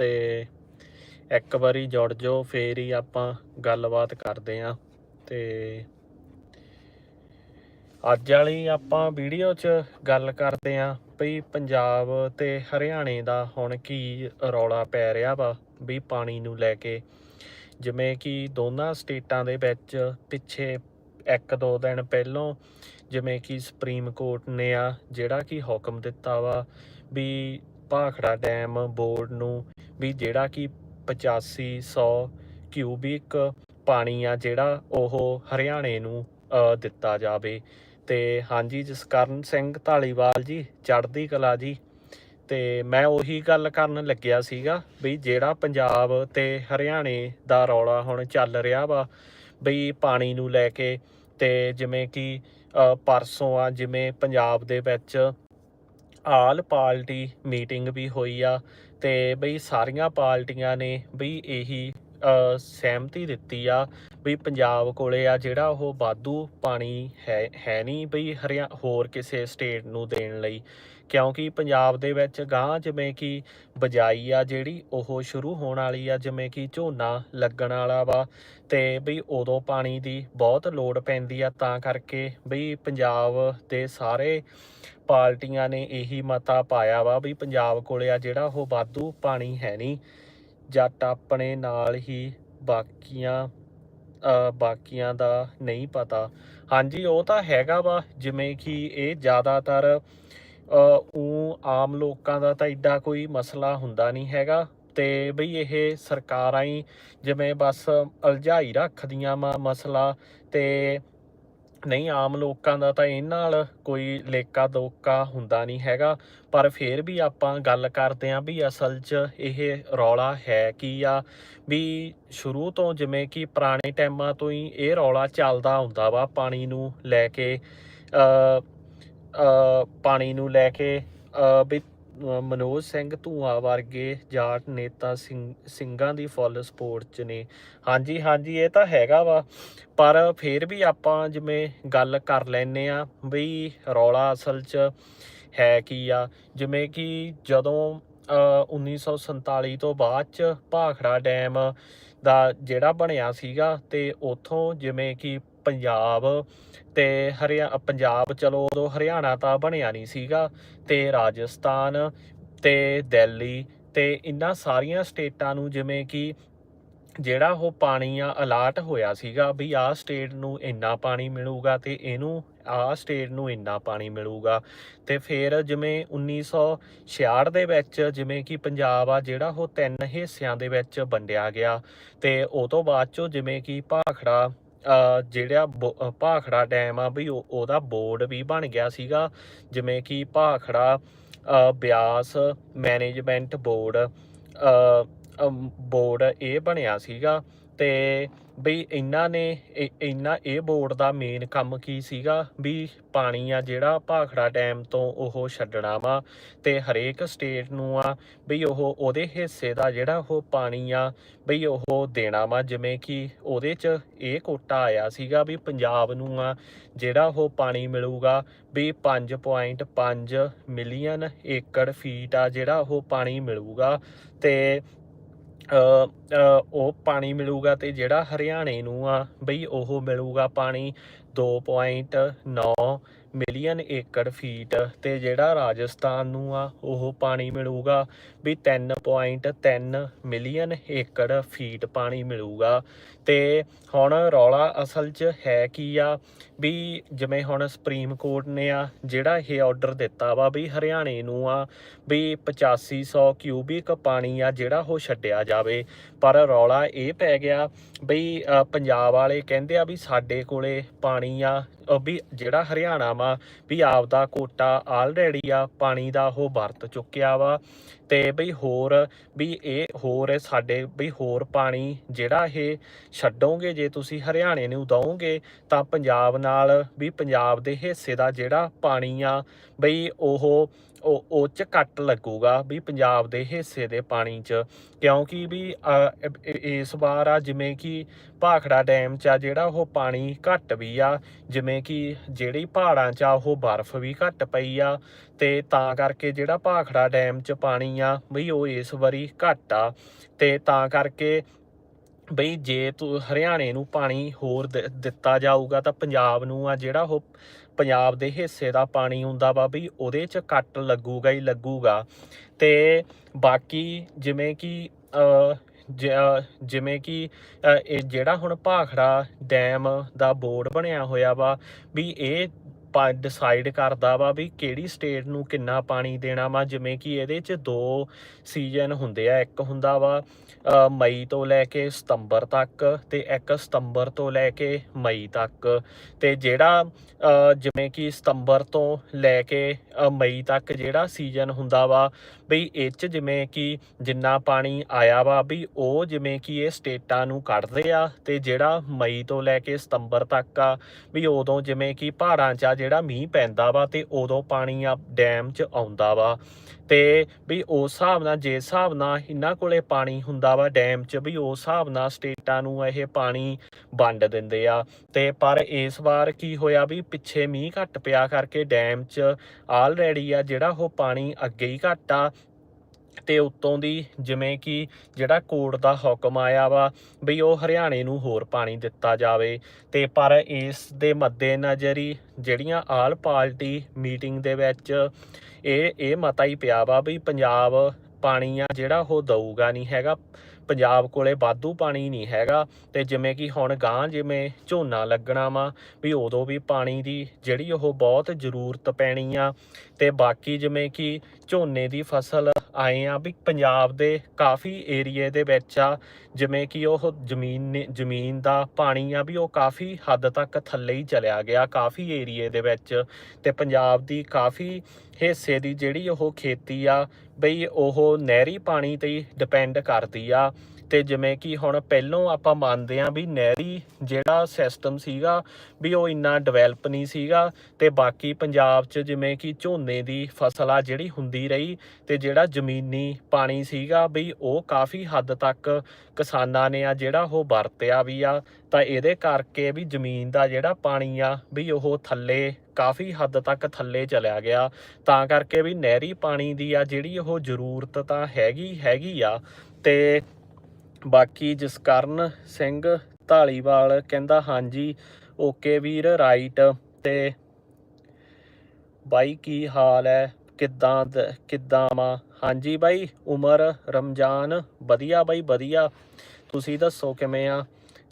ਤੇ ਇੱਕ ਵਾਰੀ ਜੁੜ ਜਾਓ, ਫੇਰ ਹੀ ਆਪਾਂ ਗੱਲਬਾਤ ਕਰਦੇ ਆਂ। ਤੇ ਅੱਜ ਵਾਲੀ ਆਪਾਂ ਵੀਡੀਓ 'ਚ ਗੱਲ ਕਰਦੇ ਆਂ ਵੀ ਪੰਜਾਬ ਤੇ ਹਰਿਆਣੇ ਦਾ ਹੁਣ ਕੀ ਰੌਲਾ ਪੈ ਰਿਹਾ ਵਾ, ਵੀ ਪਾਣੀ ਨੂੰ ਲੈ ਕੇ। ਜਿਵੇਂ ਕਿ ਦੋਨਾਂ ਸਟੇਟਾਂ ਦੇ ਵਿੱਚ ਪਿੱਛੇ ਇੱਕ ਦੋ ਦਿਨ ਪਹਿਲੋਂ ਜਿਵੇਂ ਕਿ ਸੁਪਰੀਮ ਕੋਰਟ ਨੇ ਆ, ਜਿਹੜਾ ਕਿ ਹੁਕਮ ਦਿੱਤਾ ਵਾ ਵੀ ਭਾਖੜਾ ਡੈਮ ਬੋਰਡ ਨੂੰ ਵੀ ਜਿਹੜਾ ਕਿ 8500 ਕਿਊਬਿਕ ਪਾਣੀ ਆ ਜਿਹੜਾ ਉਹ ਹਰਿਆਣੇ ਨੂੰ ਦਿੱਤਾ ਜਾਵੇ। ਤੇ ਹਾਂਜੀ, ਜਸਕਰਨ ਸਿੰਘ ਢਾਲੀਵਾਲ ਜੀ, ਚੜ੍ਹਦੀ ਕਲਾ ਜੀ। ਤੇ ਮੈਂ ਉਹੀ ਗੱਲ ਕਰਨ ਲੱਗਿਆ ਸੀਗਾ ਵੀ ਜਿਹੜਾ ਪੰਜਾਬ ਤੇ ਹਰਿਆਣੇ ਦਾ ਰੌਲਾ ਹੁਣ ਚੱਲ ਰਿਹਾ ਵਾ ਬਈ ਪਾਣੀ ਨੂੰ ਲੈ ਕੇ ਤੇ ਜਿਵੇਂ ਕਿ ਪਰਸੋਂ ਆ, ਜਿਵੇਂ ਪੰਜਾਬ ਦੇ ਵਿੱਚ ਆਲ ਪਾਰਟੀ ਮੀਟਿੰਗ ਵੀ ਹੋਈ ਆ ਤੇ ਬਈ ਸਾਰੀਆਂ ਪਾਰਟੀਆਂ ਨੇ ਬਈ ਇਹੀ ਸਹਿਮਤੀ ਦਿੱਤੀ ਆ ਵੀ ਪੰਜਾਬ ਕੋਲੇ ਆ ਜਿਹੜਾ ਉਹ ਬਾਦੂ ਪਾਣੀ ਹੈ ਹੈ ਨਹੀਂ ਬਈ ਹਰਿਆ, ਹੋਰ ਕਿਸੇ ਸਟੇਟ ਨੂੰ ਦੇਣ ਲਈ। ਕਿਉਂਕਿ ਪੰਜਾਬ ਦੇ ਵਿੱਚ ਗਾਂ ਜਿਵੇਂ ਕਿ ਬਜਾਈ ਆ ਜਿਹੜੀ ਉਹ ਸ਼ੁਰੂ ਹੋਣ ਵਾਲੀ ਆ, ਜਿਵੇਂ ਕਿ ਝੋਨਾ ਲੱਗਣ ਵਾਲਾ ਵਾ ਤੇ ਵੀ ਉਦੋਂ ਪਾਣੀ ਦੀ ਬਹੁਤ ਲੋੜ ਪੈਂਦੀ ਆ, ਤਾਂ ਕਰਕੇ ਵੀ ਪੰਜਾਬ ਦੇ ਸਾਰੇ ਪਾਰਟੀਆਂ ਨੇ ਇਹੀ ਮਤਾ ਪਾਇਆ ਵਾ ਵੀ ਪੰਜਾਬ ਕੋਲੇ ਆ ਜਿਹੜਾ ਉਹ ਵਾਧੂ ਪਾਣੀ ਹੈ ਨਹੀਂ, ਜੱਟ ਆਪਣੇ ਨਾਲ ਹੀ ਬਾਕੀਆਂ ਬਾਕੀਆਂ ਦਾ ਨਹੀਂ ਪਤਾ। ਹਾਂਜੀ, ਉਹ ਤਾਂ ਹੈਗਾ ਵਾ, ਜਿਵੇਂ ਕਿ ਇਹ ਜ਼ਿਆਦਾਤਰ ਉਹ ਆਮ ਲੋਕਾਂ ਦਾ ਤਾਂ ਏਡਾ ਕੋਈ ਮਸਲਾ ਹੁੰਦਾ ਨਹੀਂ ਹੈਗਾ ਤੇ ਬਈ ਇਹ ਸਰਕਾਰਾਂ ਹੀ ਜਿਵੇਂ ਬਸ ਅਲਝਾਈ ਰੱਖਦੀਆਂ ਵਾ ਮਸਲਾ ਤੇ ਨਹੀਂ, ਆਮ ਲੋਕਾਂ ਦਾ ਤਾਂ ਇਹਨਾਂ ਨਾਲ ਕੋਈ ਲੇਕਾ ਦੋਕਾ ਹੁੰਦਾ ਨਹੀਂ ਹੈਗਾ। ਪਰ ਫਿਰ ਵੀ ਆਪਾਂ ਗੱਲ ਕਰਦੇ ਆਂ ਵੀ ਅਸਲ 'ਚ ਇਹ ਰੌਲਾ ਹੈ ਕੀ ਆ? ਵੀ ਸ਼ੁਰੂ ਤੋਂ ਜਿਵੇਂ ਕਿ ਪੁਰਾਣੇ ਟਾਈਮਾਂ ਤੋਂ ਹੀ ਇਹ ਰੌਲਾ ਚੱਲਦਾ ਹੁੰਦਾ ਵਾ ਪਾਣੀ ਨੂੰ ਲੈ ਕੇ। ਅ ਪਾਣੀ ਨੂੰ ਲੈ ਕੇ ਵੀ ਮਨੋਜ ਸਿੰਘ ਧੂਆ ਵਰਗੇ ਜਾਟ ਨੇਤਾ ਸਿੰਘ ਸਿੰਘਾਂ ਦੀ ਫੁੱਲ ਸਪੋਰਟ 'ਚ ਨੇ। ਹਾਂਜੀ ਹਾਂਜੀ ਇਹ ਤਾਂ ਹੈਗਾ ਵਾ। ਪਰ ਫਿਰ ਵੀ ਆਪਾਂ ਜਿਵੇਂ ਗੱਲ ਕਰ ਲੈਨੇ ਆ ਵੀ ਰੌਲਾ ਅਸਲ 'ਚ ਹੈ ਕੀ ਆ। ਜਿਵੇਂ ਕਿ ਜਦੋਂ ਅ, 1947 ਤੋਂ ਬਾਅਦ 'ਚ ਭਾਖੜਾ ਡੈਮ ਦਾ ਜਿਹੜਾ ਬਣਿਆ ਸੀਗਾ ਤੇ ਉਥੋਂ ਜਿਵੇਂ ਕਿ ਪੰਜਾਬ ਤੇ ਹਰਿਆ, ਪੰਜਾਬ ਚਲੋ ਉਦੋਂ ਹਰਿਆਣਾ ਤਾਂ ਬਣਿਆ ਨਹੀਂ ਸੀਗਾ ਤੇ ਰਾਜਸਥਾਨ ਤੇ ਦਿੱਲੀ ਤੇ ਇਹਨਾਂ ਸਾਰੀਆਂ ਸਟੇਟਾਂ ਨੂੰ ਜਿਵੇਂ ਕਿ ਜਿਹੜਾ ਉਹ ਪਾਣੀ ਆ ਅਲਾਟ ਹੋਇਆ ਸੀਗਾ ਵੀ ਆਹ ਸਟੇਟ ਨੂੰ ਇੰਨਾ ਪਾਣੀ ਮਿਲੂਗਾ ਤੇ ਇਹਨੂੰ ਆਹ ਸਟੇਟ ਨੂੰ ਇੰਨਾ ਪਾਣੀ ਮਿਲੂਗਾ ਤੇ ਫਿਰ ਜਿਵੇਂ 1966 ਦੇ ਵਿੱਚ ਜਿਵੇਂ ਕਿ ਪੰਜਾਬ ਆ ਜਿਹੜਾ ਉਹ ਤਿੰਨ ਹਿੱਸਿਆਂ ਦੇ ਵਿੱਚ ਵੰਡਿਆ ਗਿਆ ਤੇ ਉਹ ਤੋਂ ਬਾਅਦ ਚੋਂ ਜਿਵੇਂ ਕਿ ਭਾਖੜਾ ਜਿਹੜਾ ਬੋ- ਭਾਖੜਾ ਡੈਮ ਆ ਵੀ ਉਹਦਾ ਬੋਰਡ ਵੀ ਬਣ ਗਿਆ ਸੀਗਾ, ਜਿਵੇਂ ਕਿ Bhakra Beas management board board ਇਹ ਬਣਿਆ ਸੀਗਾ। ਤੇ ਬਈ ਇਹਨਾਂ ਨੇ ਇਹਨਾਂ, ਇਹ ਬੋਰਡ ਦਾ ਮੇਨ ਕੰਮ ਕੀ ਸੀਗਾ? ਵੀ ਪਾਣੀ ਆ ਜਿਹੜਾ ਭਾਖੜਾ ਡੈਮ ਤੋਂ ਉਹ ਛੱਡਣਾ ਵਾ ਤੇ ਹਰੇਕ ਸਟੇਟ ਨੂੰ ਆ ਬਈ ਉਹ, ਉਹਦੇ ਹਿੱਸੇ ਦਾ ਜਿਹੜਾ ਉਹ ਪਾਣੀ ਆ ਬਈ ਉਹ ਦੇਣਾ ਵਾ। ਜਿਵੇਂ ਕਿ ਉਹਦੇ 'ਚ ਇਹ ਕੋਟਾ ਆਇਆ ਸੀਗਾ ਵੀ ਪੰਜਾਬ ਨੂੰ ਆ ਜਿਹੜਾ ਉਹ ਪਾਣੀ ਮਿਲੂਗਾ ਵੀ 5.5 ਮਿਲੀਅਨ ਏਕੜ ਫੀਟ ਆ ਜਿਹੜਾ ਉਹ ਪਾਣੀ ਮਿਲੂਗਾ ਤੇ ਉਹ ਪਾਣੀ ਮਿਲੂਗਾ ਤੇ ਜਿਹੜਾ ਹਰਿਆਣੇ ਨੂੰ ਆ, ਬਈ ਉਹ ਮਿਲੂਗਾ ਪਾਣੀ 2.9 ਮਿਲੀਅਨ ਏਕੜ ਫੀਟ ਤੇ ਜਿਹੜਾ ਰਾਜਸਥਾਨ ਨੂੰ ਆ, ਉਹ ਪਾਣੀ ਮਿਲੂਗਾ ਵੀ 3.3 ਮਿਲੀਅਨ ਏਕੜ ਫੀਟ ਪਾਣੀ ਮਿਲੂਗਾ। ਤੇ ਹੁਣ ਰੌਲਾ ਅਸਲ 'ਚ ਹੈ ਕੀ ਆ? ਵੀ ਜਿਵੇਂ ਹੁਣ ਸੁਪਰੀਮ ਕੋਰਟ ਨੇ ਆ, ਜਿਹੜਾ ਇਹ ਆਰਡਰ ਦਿੱਤਾ ਵਾ ਵੀ ਹਰਿਆਣੇ ਨੂੰ ਆ, ਵੀ 8500 ਕਿਊਬਿਕ ਪਾਣੀ ਆ ਜਿਹੜਾ ਉਹ ਛੱਡਿਆ ਜਾਵੇ। ਪਰ ਰੌਲਾ ਇਹ ਪੈ ਗਿਆ ਬਈ ਪੰਜਾਬ ਵਾਲੇ ਕਹਿੰਦੇ ਆ ਵੀ ਸਾਡੇ ਕੋਲੇ ਪਾਣੀ ਆ ਵੀ ਜਿਹੜਾ ਹਰਿਆਣਾ ਵਾ, ਵੀ ਆਪਦਾ ਕੋਟਾ ਆਲਰੇਡੀ ਆ, ਪਾਣੀ ਦਾ ਉਹ ਵਰਤ ਚੁੱਕਿਆ ਵਾ। ਤੇ ਬਈ ਹੋਰ ਵੀ ਇਹ ਹੋਰ ਸਾਡੇ ਬਈ ਹੋਰ ਪਾਣੀ ਜਿਹੜਾ ਇਹ ਛੱਡੋਗੇ, ਜੇ ਤੁਸੀਂ ਹਰਿਆਣੇ ਨੂੰ ਦਵੋਗੇ ਤਾਂ ਪੰਜਾਬ ਨਾਲ ਵੀ ਪੰਜਾਬ ਦੇ ਹਿੱਸੇ ਦਾ ਜਿਹੜਾ ਪਾਣੀ ਆ ਬਈ ਉਹ ਉਹ ਉਹ ਚ ਕੱਟ ਲੱਗੂਗਾ ਵੀ ਪੰਜਾਬ ਦੇ ਹਿੱਸੇ ਦੇ ਪਾਣੀ ਚ, ਕਿਉਂਕਿ ਵੀ ਇਸ ਵਾਰ ਆ ਜਿਵੇਂ ਕਿ ਭਾਖੜਾ ਡੈਮ ਚ ਆ ਜਿਹੜਾ ਉਹ ਪਾਣੀ ਘੱਟ ਵੀ ਆ, ਜਿਵੇਂ ਕਿ ਜਿਹੜੀ ਪਹਾੜਾਂ ਚ ਆ ਉਹ ਬਰਫ਼ ਵੀ ਘੱਟ ਪਈ ਆ, ਤੇ ਤਾਂ ਕਰਕੇ ਜਿਹੜਾ ਭਾਖੜਾ ਡੈਮ ਚ ਪਾਣੀ ਆ ਬਈ ਉਹ ਇਸ ਵਾਰੀ ਘੱਟ ਆ, ਤੇ ਤਾਂ ਕਰਕੇ ਬਈ ਜੇ ਤੂੰ ਹਰਿਆਣੇ ਨੂੰ ਪਾਣੀ ਹੋਰ ਦਿ- ਦਿੱਤਾ ਜਾਊਗਾ ਤਾਂ ਪੰਜਾਬ ਨੂੰ ਆ ਜਿਹੜਾ ਉਹ ਪੰਜਾਬ ਦੇ ਹਿੱਸੇ ਦਾ ਪਾਣੀ ਹੁੰਦਾ ਵਾ ਵੀ ਉਹਦੇ ਚ ਕੱਟ ਲੱਗੂਗਾ ਹੀ ਲੱਗੂਗਾ। ਤੇ ਬਾਕੀ ਜਿਵੇਂ ਕਿ ਜਿਵੇਂ ਕਿ ਇਹ ਜਿਹੜਾ ਹੁਣ ਭਾਖੜਾ ਡੈਮ ਦਾ ਬੋਰਡ ਬਣਿਆ ਹੋਇਆ ਵਾ ਵੀ ਇਹ ਡਿਸਾਈਡ ਕਰਦਾ ਵਾ ਵੀ ਕਿਹੜੀ ਸਟੇਟ ਨੂੰ ਕਿੰਨਾ ਪਾਣੀ ਦੇਣਾ ਵਾ, ਜਿਵੇਂ ਕਿ ਇਹਦੇ ਚ ਦੋ ਸੀਜ਼ਨ ਹੁੰਦੇ ਆ, ਇੱਕ ਹੁੰਦਾ ਵਾ ਮਈ ਤੋਂ ਲੈ ਕੇ ਸਤੰਬਰ ਤੱਕ ਤੇ ਇੱਕ ਸਤੰਬਰ ਤੋਂ ਲੈ ਕੇ ਮਈ ਤੱਕ ਤੇ ਜਿਹੜਾ ਜਿਵੇਂ ਕਿ ਸਤੰਬਰ ਤੋਂ ਲੈ ਕੇ ਮਈ ਤੱਕ ਜਿਹੜਾ ਸੀਜ਼ਨ ਹੁੰਦਾ ਵਾ ਬਈ ਇਹ ਚ ਜਿਵੇਂ ਕਿ ਜਿੰਨਾ ਪਾਣੀ ਆਇਆ ਵਾ ਵੀ ਉਹ ਜਿਵੇਂ ਕਿ ਇਹ ਸਟੇਟਾਂ ਨੂੰ ਕੱਢਦੇ ਆ ਤੇ ਜਿਹੜਾ ਮਈ ਤੋਂ ਲੈ ਕੇ ਸਤੰਬਰ ਤੱਕ ਆ ਵੀ ਉਦੋਂ ਜਿਵੇਂ ਕਿ ਪਹਾੜਾਂ 'ਚ ਆ ਜਿਹੜਾ ਮੀਂਹ ਪੈਂਦਾ ਵਾ ਤੇ ਉਦੋਂ ਪਾਣੀ ਆ ਡੈਮ 'ਚ ਆਉਂਦਾ ਵਾ। ਤੇ ਵੀ ਉਸ ਹਿਸਾਬ ਨਾਲ ਜੇ ਹਿਸਾਬ ਨਾਲ ਇਹਨਾਂ ਕੋਲੇ ਪਾਣੀ ਹੁੰਦਾ ਵਾ ਡੈਮ 'ਚ ਵੀ ਉਸ ਹਿਸਾਬ ਨਾਲ ਸਟੇਟਾਂ ਨੂੰ ਇਹ ਪਾਣੀ ਵੰਡ ਦਿੰਦੇ ਆ। ਤੇ ਪਰ ਇਸ ਵਾਰ ਕੀ ਹੋਇਆ ਵੀ ਪਿੱਛੇ ਮੀਂਹ ਘੱਟ ਪਿਆ ਕਰਕੇ ਡੈਮ 'ਚ ਆਲਰੇਡੀ ਆ ਜਿਹੜਾ ਉਹ ਪਾਣੀ ਅੱਗੇ ਹੀ ਘੱਟ ਆ। ਤੇ ਉੱਤੋਂ ਦੀ ਜਿਵੇਂ ਕਿ ਜਿਹੜਾ ਕੋਰਟ ਦਾ ਹੁਕਮ ਆਇਆ ਵਾ ਵੀ ਉਹ ਹਰਿਆਣੇ ਨੂੰ ਹੋਰ ਪਾਣੀ ਦਿੱਤਾ ਜਾਵੇ, ਤੇ ਪਰ ਇਸ ਦੇ ਮੱਦੇਨਜ਼ਰ ਹੀ ਜਿਹੜੀਆਂ ਆਲ ਪਾਰਟੀ ਮੀਟਿੰਗ ਦੇ ਵਿੱਚ ਇਹ ਇਹ ਮਤਾ ਹੀ ਪਿਆ ਵਾ ਵੀ ਪੰਜਾਬ ਪਾਣੀ ਆ ਜਿਹੜਾ ਉਹ ਦਊਗਾ ਨਹੀਂ ਹੈਗਾ। ਪੰਜਾਬ ਕੋਲੇ ਵਾਧੂ ਪਾਣੀ ਨਹੀਂ ਹੈਗਾ ਤੇ ਜਿਵੇਂ ਕਿ ਹੁਣ ਗਾਂ ਜਿਵੇਂ ਝੋਨਾ ਲੱਗਣਾ ਵਾ ਵੀ ਉਦੋਂ ਵੀ ਪਾਣੀ ਦੀ ਜਿਹੜੀ ਉਹ ਬਹੁਤ ਜ਼ਰੂਰਤ ਪੈਣੀ ਆ ਤੇ ਬਾਕੀ ਜਿਵੇਂ ਕਿ ਝੋਨੇ ਦੀ ਫਸਲ ਆਏ ਆ ਵੀ ਪੰਜਾਬ ਦੇ ਕਾਫੀ ਏਰੀਏ ਦੇ ਵਿੱਚ ਆ, ਜਿਵੇਂ ਕਿ ਉਹ ਜ਼ਮੀਨ ਜ਼ਮੀਨ ਦਾ ਪਾਣੀ ਆ ਵੀ ਉਹ ਕਾਫੀ ਹੱਦ ਤੱਕ ਥੱਲੇ ਹੀ ਚਲਿਆ ਗਿਆ ਕਾਫੀ ਏਰੀਏ ਦੇ ਵਿੱਚ ਤੇ ਪੰਜਾਬ ਦੀ ਕਾਫੀ ਹਿੱਸੇ ਦੀ ਜਿਹੜੀ ਉਹ ਖੇਤੀ ਆ ਬਈ ਉਹ ਨਹਿਰੀ ਪਾਣੀ ਤੇ ਡਿਪੈਂਡ ਕਰਦੀ ਆ। ਤੇ ਜਿਵੇਂ ਕਿ ਹੁਣ ਪਹਿਲੋਂ ਆਪਾਂ ਮੰਨਦੇ ਆ ਵੀ ਨਹਿਰੀ ਜਿਹੜਾ ਸਿਸਟਮ ਸੀਗਾ ਵੀ ਉਹ ਇੰਨਾ ਡਿਵੈਲਪ ਨਹੀਂ ਸੀਗਾ ਤੇ ਬਾਕੀ ਪੰਜਾਬ 'ਚ ਜਿਵੇਂ ਕਿ ਝੋਨੇ ਦੀ ਫਸਲ ਆ ਜਿਹੜੀ ਹੁੰਦੀ ਰਹੀ ਤੇ ਜਿਹੜਾ ਜ਼ਮੀਨੀ ਪਾਣੀ ਸੀਗਾ ਵੀ ਉਹ ਕਾਫੀ ਹੱਦ ਤੱਕ ਕਿਸਾਨਾਂ ਨੇ ਆ ਜਿਹੜਾ ਉਹ ਵਰਤਿਆ ਵੀ ਆ, ਤਾਂ ਇਹਦੇ ਕਰਕੇ ਵੀ ਜ਼ਮੀਨ ਦਾ ਜਿਹੜਾ ਪਾਣੀ ਆ ਵੀ ਉਹ ਥੱਲੇ ਕਾਫੀ ਹੱਦ ਤੱਕ ਥੱਲੇ ਚਲਿਆ ਗਿਆ। ਤਾਂ ਕਰਕੇ ਵੀ ਨਹਿਰੀ ਪਾਣੀ ਦੀ ਆ ਜਿਹੜੀ ਉਹ ਜ਼ਰੂਰਤ ਤਾਂ ਹੈਗੀ ਹੈਗੀ ਆ ਤੇ ਬਾਕੀ ਜਸਕਰਨ ਸਿੰਘ ਢਾਲੀਵਾਲ ਕਹਿੰਦਾ, ਹਾਂਜੀ, ਓਕੇ ਵੀਰ ਰਾਈਟ ਤੇ ਬਾਈ ਕੀ ਹਾਲ ਹੈ ਕਿੱਦਾਂ ਦ- ਕਿੱਦਾਂ ਵਾ? ਹਾਂਜੀ ਬਾਈ, ਉਮਰ ਰਮਜ਼ਾਨ, ਵਧੀਆ ਬਾਈ, ਵਧੀਆ। ਤੁਸੀਂ ਦੱਸੋ ਕਿਵੇਂ ਆ?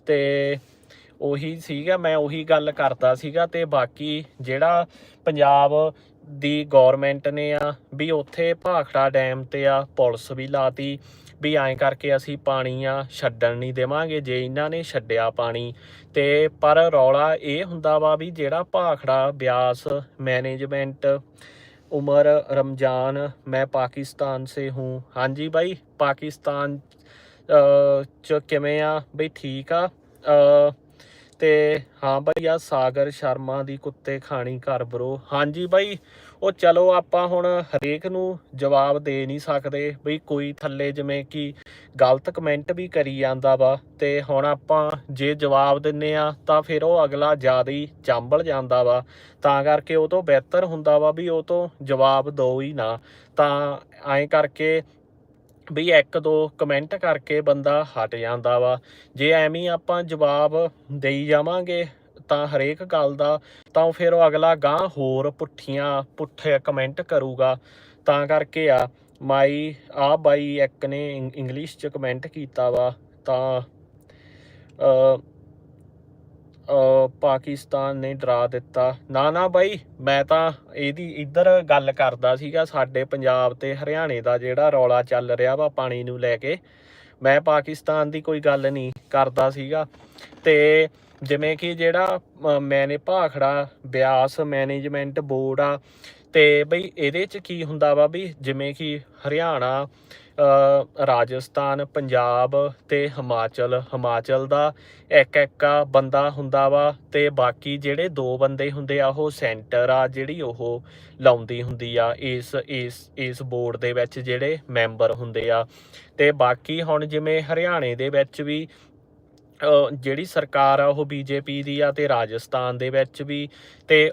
ਤੇ ਉਹੀ ਸੀਗਾ, ਮੈਂ ਉਹੀ ਗੱਲ ਕਰਦਾ ਸੀਗਾ ਤੇ ਬਾਕੀ ਜਿਹੜਾ ਪੰਜਾਬ ਦੀ ਗਵਰਨਮੈਂਟ ਨੇ ਆ, ਵੀ ਉੱਥੇ ਭਾਖੜਾ ਡੈਮ ਤੇ ਆ, ਪੁਲਿਸ ਵੀ ਲਾਤੀ। ਵੀ ਐਂ ਕਰਕੇ ਅਸੀਂ ਪਾਣੀ ਆ ਛੱਡਣ ਨਹੀਂ ਦੇਵਾਂਗੇ, ਜੇ ਇਹਨਾਂ ਨੇ ਛੱਡਿਆ ਪਾਣੀ। ਤੇ ਪਰ ਰੌਲਾ ਇਹ ਹੁੰਦਾ ਵਾ ਵੀ ਜਿਹੜਾ ਭਾਖੜਾ ਬਿਆਸ ਮੈਨੇਜਮੈਂਟ ਉਮਰ ਰਮਜ਼ਾਨ, ਮੈਂ ਪਾਕਿਸਤਾਨ ਸੇ ਹੂੰ। ਹਾਂਜੀ ਬਾਈ, ਪਾਕਿਸਤਾਨ ਚ ਕਿਵੇਂ ਆ? ਬਈ ਠੀਕ ਆ? ਤੇ ਹਾਂ ਬਾਈ ਆ ਸਾਗਰ ਸ਼ਰਮਾ ਦੀ ਕੁੱਤੇ ਖਾਣੀ ਕਰ ਬਰੋ। ਹਾਂਜੀ ਬਾਈ ਉਹ ਚਲੋ ਆਪਾਂ ਹੁਣ ਹਰੇਕ ਨੂੰ ਜਵਾਬ ਦੇ ਨਹੀਂ ਸਕਦੇ ਬਈ ਕੋਈ ਥੱਲੇ ਜਿਵੇਂ ਕਿ ਗਲਤ ਕਮੈਂਟ ਵੀ ਕਰੀ ਜਾਂਦਾ ਵਾ ਤੇ ਹੁਣ ਆਪਾਂ ਜੇ ਜਵਾਬ ਦਿੰਨੇ ਆ ਤਾਂ ਫਿਰ ਉਹ ਅਗਲਾ ਜ਼ਿਆਦਾ ਹੀ ਚਾਂਬਲ ਜਾਂਦਾ ਵਾ। ਤਾਂ ਕਰਕੇ ਉਹ ਤੋਂ ਬਿਹਤਰ ਹੁੰਦਾ ਵਾ ਵੀ ਉਹ ਤੋਂ ਜਵਾਬ ਦੋ ਹੀ ਨਾ। ਤਾਂ ਐਂ ਕਰਕੇ ਵੀ ਇੱਕ ਦੋ ਕਮੈਂਟ ਕਰਕੇ ਬੰਦਾ ਹਟ ਜਾਂਦਾ ਵਾ। ਜੇ ਐਵੇਂ ਆਪਾਂ ਜਵਾਬ ਦੇਈ ਜਾਵਾਂਗੇ ਤਾਂ ਹਰੇਕ ਗੱਲ ਦਾ, ਤਾਂ ਫਿਰ ਉਹ ਅਗਲਾ ਗਾਂ ਹੋਰ ਪੁੱਠੀਆਂ ਪੁੱਠੇ ਕਮੈਂਟ ਕਰੂਗਾ। ਤਾਂ ਕਰਕੇ ਆ, ਮਾਈ, ਆ ਬਾਈ ਇੱਕ ਨੇ ਇੰ- ਇੰਗਲਿਸ਼ ਚ ਕਮੈਂਟ ਕੀਤਾ ਵਾ। ਤਾਂ ਅ, ਪਾਕਿਸਤਾਨ ਨੇ ਡਰਾ ਦਿੱਤਾ। ਨਾ ਨਾ ਬਾਈ, ਮੈਂ ਤਾਂ ਇਹਦੀ ਇੱਧਰ ਗੱਲ ਕਰਦਾ ਸੀਗਾ, ਸਾਡੇ ਪੰਜਾਬ ਤੇ ਹਰਿਆਣੇ ਦਾ ਜਿਹੜਾ ਰੌਲਾ ਚੱਲ ਰਿਹਾ ਵਾ ਪਾਣੀ ਨੂੰ ਲੈ ਕੇ। ਮੈਂ ਪਾਕਿਸਤਾਨ ਦੀ ਕੋਈ ਗੱਲ ਨਹੀਂ ਕਰਦਾ ਸੀਗਾ। ਤੇ ਜਿਵੇਂ ਕਿ ਜਿਹੜਾ ਅ, ਮੈਨੇ ਭਾਖੜਾ ਬਿਆਸ ਮੈਨੇਜਮੈਂਟ ਬੋਰਡ ਆ ਤੇ ਬਈ ਇਹਦੇ ਚ ਕੀ ਹੁੰਦਾ ਵਾ ਵੀ ਜਿਵੇਂ ਕਿ ਹਰਿਆਣਾ ਰਾਜਸਥਾਨ ਪੰਜਾਬ ਤੇ ਹਿਮਾਚਲ ਹਿਮਾਚਲ ਦਾ ਇੱਕ ਇੱਕ ਬੰਦਾ ਹੁੰਦਾ ਵਾ ਤੇ ਬਾਕੀ ਜਿਹੜੇ ਦੋ ਬੰਦੇ ਹੁੰਦੇ ਆ ਉਹ ਸੈਂਟਰ ਆ ਜਿਹੜੀ ਉਹ ਲਾਉਂਦੀ ਹੁੰਦੀ ਆ ਇਸ ਇਸ ਇਸ ਬੋਰਡ ਦੇ ਵਿੱਚ ਜਿਹੜੇ ਮੈਂਬਰ ਹੁੰਦੇ ਆ। ਤੇ ਬਾਕੀ ਹੁਣ ਜਿਵੇਂ ਹਰਿਆਣੇ ਦੇ ਵਿੱਚ ਵੀ ਜਿਹੜੀ ਸਰਕਾਰ ਆ, ਉਹ ਬੀਜੇਪੀ ਦੀ ਆ ਤੇ ਰਾਜਸਥਾਨ ਦੇ ਵਿੱਚ ਵੀ ਤੇ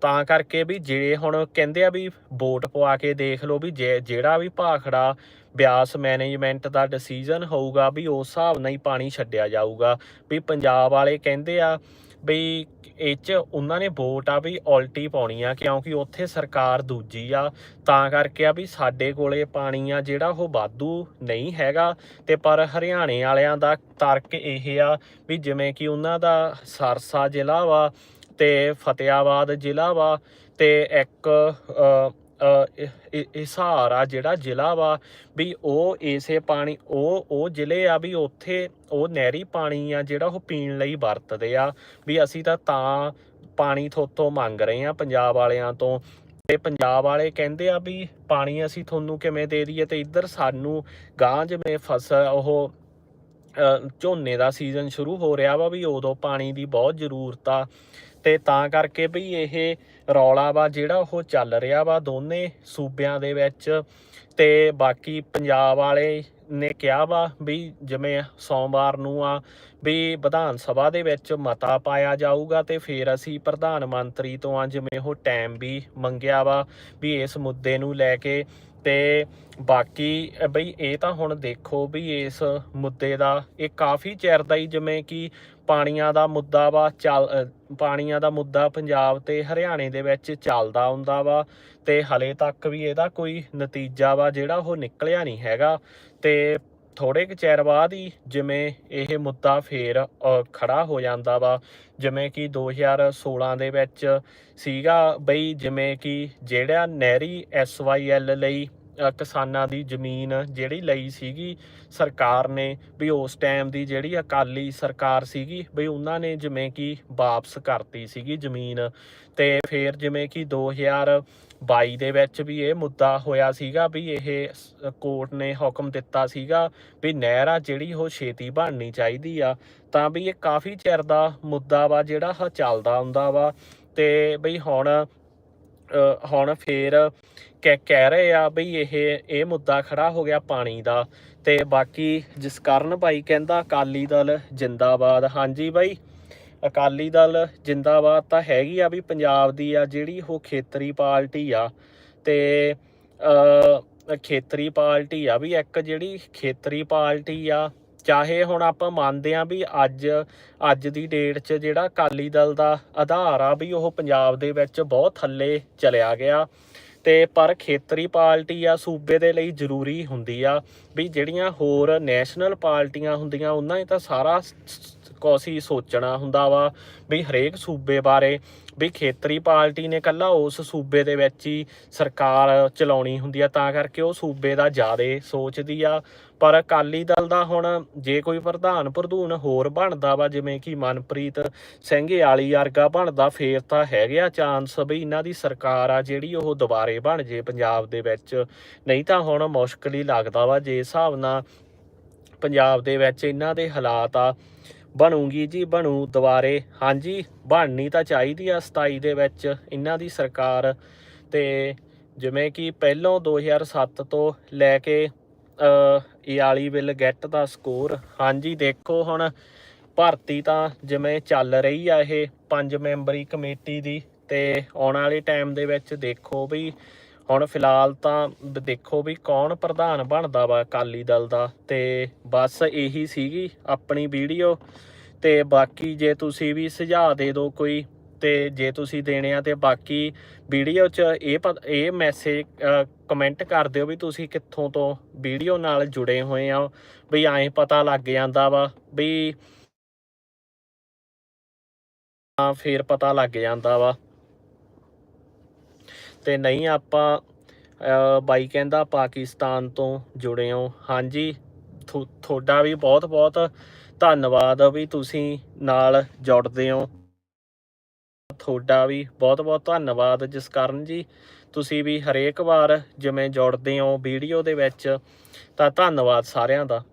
ਤਾਂ ਕਰਕੇ ਵੀ ਜੇ ਹੁਣ ਕਹਿੰਦੇ ਆ ਵੀ ਵੋਟ ਪਵਾ ਕੇ ਦੇਖ ਲਓ ਵੀ ਜੇ, ਜਿਹੜਾ ਵੀ ਭਾਖੜਾ ਬਿਆਸ ਮੈਨੇਜਮੈਂਟ ਦਾ ਡਿਸੀਜਨ ਹੋਊਗਾ ਵੀ ਉਸ ਹਿਸਾਬ ਨਾਲ ਹੀ ਪਾਣੀ ਛੱਡਿਆ ਜਾਊਗਾ। ਵੀ ਪੰਜਾਬ ਵਾਲੇ ਕਹਿੰਦੇ ਆ ਵੀ ਇਹ ਚ ਉਹਨਾਂ ਨੇ ਵੋਟ ਆ ਵੀ ਉਲਟੀ ਪਾਉਣੀ ਆ, ਕਿਉਂਕਿ ਉੱਥੇ ਸਰਕਾਰ ਦੂਜੀ ਆ। ਤਾਂ ਕਰਕੇ ਆ ਵੀ ਸਾਡੇ ਕੋਲੇ ਪਾਣੀ ਆ ਜਿਹੜਾ ਉਹ ਵਾਧੂ ਨਹੀਂ ਹੈਗਾ। ਤੇ ਪਰ ਹਰਿਆਣੇ ਵਾਲਿਆਂ ਦਾ ਤਰਕ ਇਹ ਆ ਵੀ ਜਿਵੇਂ ਕਿ ਉਹਨਾਂ ਦਾ ਸਰਸਾ ਜ਼ਿਲ੍ਹਾ ਵਾ ਤੇ ਫਤਿਆਬਾਦ ਜ਼ਿਲ੍ਹਾ ਵਾ ਤੇ ਇੱਕ ਅ, ਅ, ਆ ਜਿਹੜਾ ਜ਼ਿਲ੍ਹਾ ਵਾ ਵੀ ਉਹ ਇਸੇ ਪਾਣੀ ਉਹ ਉਹ ਜ਼ਿਲ੍ਹੇ ਆ ਵੀ ਉੱਥੇ ਉਹ ਨਹਿਰੀ ਪਾਣੀ ਆ ਜਿਹੜਾ ਉਹ ਪੀਣ ਲਈ ਵਰਤਦੇ ਆ ਵੀ ਅਸੀਂ ਤਾਂ ਤਾਂ ਪਾਣੀ ਥੋਤੋਂ ਮੰਗ ਰਹੇ ਆ ਪੰਜਾਬ ਵਾਲਿਆਂ ਤੋਂ। ਤੇ ਪੰਜਾਬ ਵਾਲੇ ਕਹਿੰਦੇ ਆ ਵੀ ਪਾਣੀ ਅਸੀਂ ਤੁਹਾਨੂੰ ਕਿਵੇਂ ਦੇ ਦਈਏ ਤੇ ਇੱਧਰ ਸਾਨੂੰ ਗਾਂ ਜਿਵੇਂ ਫਸਲ ਉਹ ਝੋਨੇ ਦਾ ਸੀਜ਼ਨ ਸ਼ੁਰੂ ਹੋ ਰਿਹਾ ਵਾ ਵੀ ਉਦੋਂ ਪਾਣੀ ਦੀ ਬਹੁਤ ਜ਼ਰੂਰਤ ਆ। ਤੇ ਤਾਂ ਕਰਕੇ ਵੀ ਇਹ ਰੌਲਾ ਵਾ, ਜਿਹੜਾ ਉਹ ਚੱਲ ਰਿਹਾ ਵਾ ਦੋਨੇ ਸੂਬਿਆਂ ਦੇ ਵਿੱਚ। ਤੇ ਬਾਕੀ ਪੰਜਾਬ ਵਾਲੇ ਨੇ ਕਿਹਾ ਵਾ ਵੀ ਜਿਵੇਂ ਸੋਮਵਾਰ ਨੂੰ ਆ ਵੀ ਵਿਧਾਨ ਸਭਾ ਦੇ ਵਿੱਚ ਮਤਾ ਪਾਇਆ ਜਾਊਗਾ ਤੇ ਫਿਰ ਅਸੀਂ ਪ੍ਰਧਾਨ ਮੰਤਰੀ ਤੋਂ ਆ ਜਿਵੇਂ ਉਹ ਟਾਈਮ ਵੀ ਮੰਗਿਆ ਵਾ ਵੀ ਇਸ ਮੁੱਦੇ ਨੂੰ ਲੈ ਕੇ। ਤੇ ਬਾਕੀ, ਬਈ ਇਹ ਤਾਂ ਹੁਣ ਦੇਖੋ ਵੀ ਇਸ ਮੁੱਦੇ ਦਾ ਇਹ ਕਾਫੀ ਚਿਰ ਦਾ ਹੀ ਜਿਵੇਂ ਕਿ ਪਾਣੀਆਂ ਦਾ ਮੁੱਦਾ ਵਾ ਚੱਲ ਪਾਣੀਆਂ ਦਾ ਮੁੱਦਾ ਪੰਜਾਬ ਤੇ ਹਰਿਆਣੇ ਦੇ ਵਿੱਚ ਚੱਲਦਾ ਹੁੰਦਾ ਵਾ ਤੇ ਹਲੇ ਤੱਕ ਵੀ ਇਹਦਾ ਕੋਈ ਨਤੀਜਾ ਵਾ ਜਿਹੜਾ ਉਹ ਨਿਕਲਿਆ ਨਹੀਂ ਹੈਗਾ ਤੇ ਥੋੜੇ ਕੁ ਚਿਰ ਬਾਅਦ ਹੀ ਜਿਵੇਂ ਇਹ ਮੁੱਦਾ ਫੇਰ ਅ, ਖੜਾ ਹੋ ਜਾਂਦਾ ਵਾ ਜਿਵੇਂ ਕਿ 2016 ਦੇ ਵਿੱਚ ਸੀਗਾ ਬਈ ਜਿਵੇਂ ਕਿ ਜਿਹੜਾ ਨਹਿਰੀ ਐਸਵਾਈਐਲ ਲਈ ਕਿਸਾਨਾਂ ਦੀ ਜ਼ਮੀਨ ਜਿਹੜੀ ਲਈ ਸੀਗੀ ਸਰਕਾਰ ਨੇ, ਵੀ ਉਸ ਟਾਈਮ ਦੀ ਜਿਹੜੀ ਅਕਾਲੀ ਸਰਕਾਰ ਸੀਗੀ, ਵੀ ਉਹਨਾਂ ਨੇ ਜਿਵੇਂ ਕਿ ਵਾਪਸ ਕਰਤੀ ਸੀਗੀ ਜ਼ਮੀਨ। ਤੇ ਫਿਰ ਜਿਵੇਂ ਕਿ 2022 ਦੇ ਵਿੱਚ ਵੀ ਇਹ ਮੁੱਦਾ ਹੋਇਆ ਸੀਗਾ, ਵੀ ਇਹ ਕੋਰਟ ਨੇ ਹੁਕਮ ਦਿੱਤਾ ਸੀਗਾ ਵੀ ਨਹਿਰ ਆ ਜਿਹੜੀ ਉਹ ਛੇਤੀ ਬਣਨੀ ਚਾਹੀਦੀ ਆ। ਤਾਂ ਵੀ ਇਹ ਕਾਫੀ ਚਿਰ ਦਾ ਮੁੱਦਾ ਵਾ ਜਿਹੜਾ ਆਹ ਚੱਲਦਾ ਹੁੰਦਾ ਵਾ। ਤੇ ਬਈ ਹੁਣ ਹੁਣ ਫੇਰ ਕਹਿ ਕਹਿ ਰਹੇ ਆ ਬਈ ਇਹ ਇਹ ਮੁੱਦਾ ਖੜਾ ਹੋ ਗਿਆ ਪਾਣੀ ਦਾ ਤੇ ਬਾਕੀ ਜਿਸ ਕਾਰਨ ਭਾਈ ਕਹਿੰਦਾ ਅਕਾਲੀ ਦਲ ਜਿੰਦਾਬਾਦ। ਹਾਂਜੀ ਬਾਈ, ਅਕਾਲੀ ਦਲ ਜਿੰਦਾਬਾਦ ਤਾਂ ਹੈਗੀ ਆ ਵੀ ਪੰਜਾਬ ਦੀ ਆ, ਜਿਹੜੀ ਉਹ ਖੇਤਰੀ ਪਾਰਟੀ ਆ ਤੇ ਖੇਤਰੀ ਪਾਰਟੀ ਆ ਵੀ ਇੱਕ ਜਿਹੜੀ ਖੇਤਰੀ ਪਾਰਟੀ ਆ, ਚਾਹੇ ਹੁਣ ਆਪਾਂ ਮੰਨਦੇ ਆ ਵੀ ਅੱਜ ਅੱਜ ਦੀ ਡੇਟ 'ਚ ਜਿਹੜਾ ਅਕਾਲੀ ਦਲ ਦਾ ਆਧਾਰ ਆ ਵੀ ਉਹ ਪੰਜਾਬ ਦੇ ਵਿੱਚ ਬਹੁਤ ਥੱਲੇ ਚਲਿਆ ਗਿਆ। ਤੇ ਪਰ ਖੇਤਰੀ ਪਾਰਟੀ ਆ ਸੂਬੇ ਦੇ ਲਈ ਜ਼ਰੂਰੀ ਹੁੰਦੀ ਆ, ਵੀ ਜਿਹੜੀਆਂ ਹੋਰ ਨੈਸ਼ਨਲ ਪਾਰਟੀਆਂ ਹੁੰਦੀਆਂ, ਉਹਨਾਂ ਨੇ ਤਾਂ ਸਾਰਾ ਸ- ਸ- ਸੋਚਣਾ ਹੁੰਦਾ ਵਾ ਵੀ ਹਰੇਕ ਸੂਬੇ ਬਾਰੇ, ਵੀ ਖੇਤਰੀ ਪਾਰਟੀ ਨੇ ਕੱਲਾ ਉਸ ਸੂਬੇ ਦੇ ਵਿੱਚ ਹੀ ਸਰਕਾਰ ਚਲਾਉਣੀ ਹੁੰਦੀ ਆ, ਤਾਂ ਕਰਕੇ ਉਹ ਸੂਬੇ ਦਾ ਜ਼ਿਆਦਾ ਸੋਚਦੀ ਆ। ਪਰ ਅਕਾਲੀ ਦਲ ਦਾ ਹੁਣ ਜੇ ਕੋਈ ਪ੍ਰਧਾਨ ਪ੍ਰਧੂਨ ਹੋਰ ਬਣਦਾ ਵਾ, ਜਿਵੇਂ ਕਿ ਮਨਪ੍ਰੀਤ ਸਿੰਘ ਵਾਲੀ ਵਰਗਾ ਬਣਦਾ, ਫੇਰ ਤਾਂ ਹੈਗੇ ਆ ਚਾਂਸ ਵੀ ਇਹਨਾਂ ਦੀ ਸਰਕਾਰ ਆ ਜਿਹੜੀ ਉਹ ਦੁਬਾਰੇ ਬਣ ਜੇ ਪੰਜਾਬ ਦੇ ਵਿੱਚ। ਨਹੀਂ ਤਾਂ ਹੁਣ ਮੁਸ਼ਕਲ ਹੀ ਲੱਗਦਾ ਵਾ, ਜੇ ਹਿਸਾਬ ਨਾਲ ਪੰਜਾਬ ਦੇ ਵਿੱਚ ਇਹਨਾਂ ਦੇ ਹਾਲਾਤ ਆ ਬਣੂਗੀ ਜੀ, ਬਣੂ ਦੁਬਾਰੇ। ਹਾਂਜੀ, ਬਣਨੀ ਤਾਂ ਚਾਹੀਦੀ ਆ 27 ਦੇ ਵਿੱਚ ਇਹਨਾਂ ਦੀ ਸਰਕਾਰ। ਤੇ ਜਿਵੇਂ ਕਿ ਪਹਿਲੋਂ 2007 ਤੋਂ ਲੈ ਕੇ, ਅ, ਇਆਲੀ ਵਿਲ ਗੈਟ ਦਾ ਸਕੋਰ। ਹਾਂਜੀ, ਦੇਖੋ ਹੁਣ ਭਰਤੀ ਤਾਂ ਜਿਵੇਂ ਚੱਲ ਰਹੀ ਆ ਇਹ ਪੰਜ ਮੈਂਬਰੀ ਕਮੇਟੀ ਦੀ, ਤੇ ਆਉਣ ਵਾਲੇ ਟਾਈਮ ਦੇ ਵਿੱਚ ਦੇਖੋ ਵੀ ਹੁਣ ਫਿਲਹਾਲ ਤਾਂ ਦੇਖੋ ਵੀ ਕੌਣ ਪ੍ਰਧਾਨ ਬਣਦਾ ਵਾ ਅਕਾਲੀ ਦਲ ਦਾ ਤੇ ਬਸ ਇਹੀ ਸੀਗੀ ਆਪਣੀ ਵੀਡੀਓ ਤੇ ਬਾਕੀ ਜੇ ਤੁਸੀਂ ਵੀ ਸੁਝਾਅ ਦੇ ਦਿਓ ਕੋਈ ਤੇ ਜੇ ਤੁਸੀਂ ਦੇਣੇ ਆ ਤੇ ਬਾਕੀ ਵੀਡੀਓ 'ਚ ਇਹ ਪਤ- ਇਹ ਮੈਸੇਜ ਕਮੈਂਟ ਕਰ ਦਿਓ ਵੀ ਤੁਸੀਂ ਕਿੱਥੋਂ ਤੋਂ ਵੀਡੀਓ ਨਾਲ ਜੁੜੇ ਹੋਏ ਆ ਵੀ ਐਂ ਪਤਾ ਲੱਗ ਜਾਂਦਾ ਵਾ ਵੀ ਤਾਂ ਫੇਰ ਪਤਾ ਲੱਗ ਜਾਂਦਾ ਵਾ। ਤੇ ਨਹੀਂ ਆਪਾਂ ਬਾਈ ਕਹਿੰਦਾ ਪਾਕਿਸਤਾਨ ਤੋਂ ਜੁੜੇ ਹੋ। ਹਾਂਜੀ, ਥੋ- ਤੁਹਾਡਾ ਵੀ ਬਹੁਤ ਬਹੁਤ ਧੰਨਵਾਦ ਵੀ ਤੁਸੀਂ ਨਾਲ ਜੁੜਦੇ ਹੋ। ਤੁਹਾਡਾ ਵੀ ਬਹੁਤ ਬਹੁਤ ਧੰਨਵਾਦ ਜਸਕਰਨ ਜੀ ਤੁਸੀਂ ਵੀ ਹਰੇਕ ਵਾਰ ਜਿਵੇਂ ਜੁੜਦੇ ਹੋ ਵੀਡੀਓ ਦੇ ਵਿੱਚ, ਤਾਂ ਧੰਨਵਾਦ ਸਾਰਿਆਂ ਦਾ।